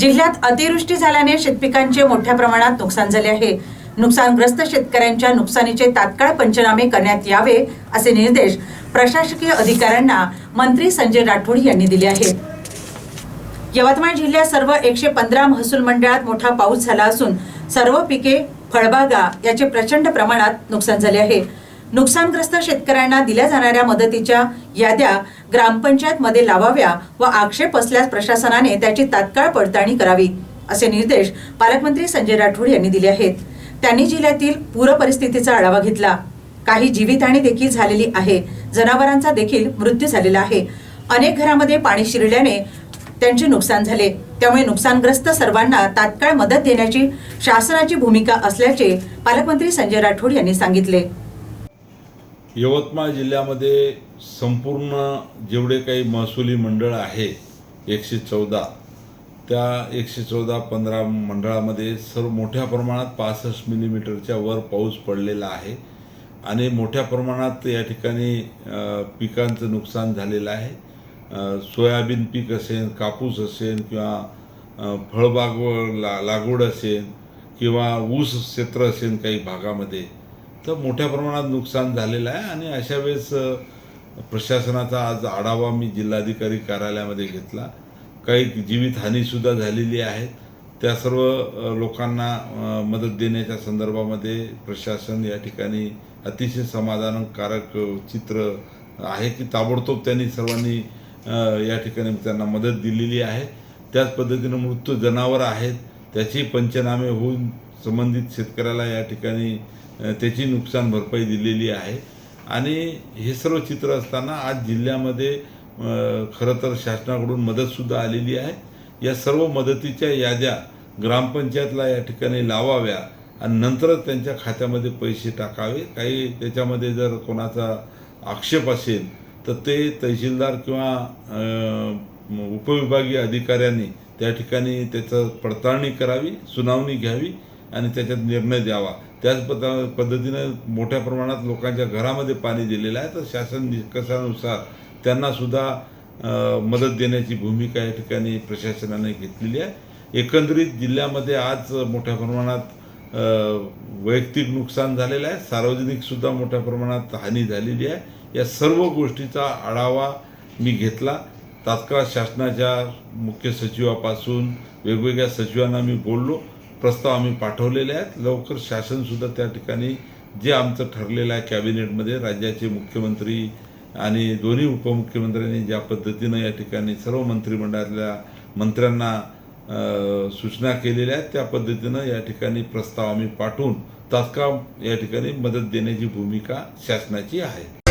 जिल्ह्यात अतिवृष्टी झाल्याने शेतपिकांचे मोठ्या प्रमाणात नुकसान झाले आहे. नुकसानग्रस्त शेतकऱ्यांच्या नुकसानीचे तात्काळ पंचनामे करण्यात यावे असे निर्देश प्रशासकीय अधिकाऱ्यांना मंत्री संजय राठोड यांनी दिले आहेत यवतमाळ जिल्ह्यात सर्व एकशे पंधरा महसूल मंडळात मोठा पाऊस झाला असून सर्व पिके फळबागा याचे प्रचंड प्रमाणात नुकसान झाले आहे. नुकसानग्रस्त शेतकऱ्यांना दिल्या जाणाऱ्या मदतीच्या याद्या ग्रामपंचायतमध्ये लावाव्या व आक्षेप असल्यास प्रशासनाने त्याची तात्काळ पडताळणी करावी असे निर्देश पालकमंत्री संजय राठोड यांनी दिले आहेत. त्यांनी जिल्ह्यातील पूर परिस्थितीचा आढावा घेतला. काही जीवितहानी देखील झालेली आहे. जनावरांचा देखील मृत्यू झालेला आहे. अनेक घरामध्ये पाणी शिरल्याने त्यांचे नुकसान झाले. त्यामुळे नुकसानग्रस्त सर्वांना तात्काळ मदत देण्याची शासनाची भूमिका असल्याचे पालकमंत्री संजय राठोड यांनी सांगितले. यवतमाळ जिल्ह्यामध्ये संपूर्ण जेवढे काही महसुली मंडळ आहे एकशे चौदा त्या एकशे चौदा पंधरा मंडळामध्ये सर्व मोठ्या प्रमाणात पासष्ट मिलीमीटरच्या वर पाऊस पडलेला आहे आणि मोठ्या प्रमाणात या ठिकाणी पिकांचं नुकसान झालेलं आहे. सोयाबीन पीक असेल कापूस असेल किंवा फळबाग ला लागवड असेल किंवा ऊस क्षेत्र असेल काही भागामध्ये तर मोठ्या प्रमाणात नुकसान झालेलं आहे आणि अशा वेळेस प्रशासनाचा आज आढावा मी जिल्हाधिकारी कार्यालयामध्ये घेतला. काही जीवितहानीसुद्धा झालेली आहे त्या सर्व लोकांना मदत देण्याच्या संदर्भामध्ये प्रशासन या ठिकाणी अतिशय समाधानकारक चित्र आहे की ताबडतोब त्यांनी सर्वांनी या ठिकाणी त्यांना मदत दिलेली आहे. त्याच पद्धतीनं मृत्यू जनावर आहेत. त्याची पंचनामे होऊन संबंधित शेतकऱ्याला या ठिकाणी त्याची नुकसान भरपाई दिलेली आहे. आणि हे सर्व चित्र असताना आज जिल्ह्यामध्ये खरं तर शासनाकडून मदतसुद्धा आलेली आहे. या सर्व मदतीच्या याद्या ग्रामपंचायतला या ठिकाणी लावाव्या आणि नंतरच त्यांच्या खात्यामध्ये पैसे टाकावे. काही त्याच्यामध्ये जर कोणाचा आक्षेप असेल तर ते तहसीलदार किंवा उपविभागीय अधिकाऱ्यांनी त्या ठिकाणी त्याचं पडताळणी करावी सुनावणी घ्यावी आणि त्याच्यात निर्णय द्यावा. त्याच पद्ध पद्धतीनं मोठ्या प्रमाणात लोकांच्या घरामध्ये पाणी दिलेलं आहे. तर शासन निकषानुसार त्यांनासुद्धा मदत देण्याची भूमिका या ठिकाणी प्रशासनाने घेतलेली आहे. एकंदरीत जिल्ह्यामध्ये आज मोठ्या प्रमाणात वैयक्तिक नुकसान झालेलं आहे. सार्वजनिकसुद्धा मोठ्या प्रमाणात हानी झालेली आहे. या सर्व गोष्टीचा आढावा मी घेतला. तात्काळ शासनाच्या मुख्य सचिवापासून वेगवेगळ्या सचिवांना मी बोललो. प्रस्ताव आम्ही पाठवलेले आहेत. लवकर शासनसुद्धा त्या ठिकाणी जे आमचं ठरलेलं आहे कॅबिनेटमध्ये राज्याचे मुख्यमंत्री आणि दोन्ही उपमुख्यमंत्र्यांनी ज्या पद्धतीनं या ठिकाणी सर्व मंत्रिमंडळातल्या मंत्र्यांना सूचना केलेल्या आहेत त्या पद्धतीनं या ठिकाणी प्रस्ताव आम्ही पाठवून तात्काळ या ठिकाणी मदत देण्याची भूमिका शासनाची आहे.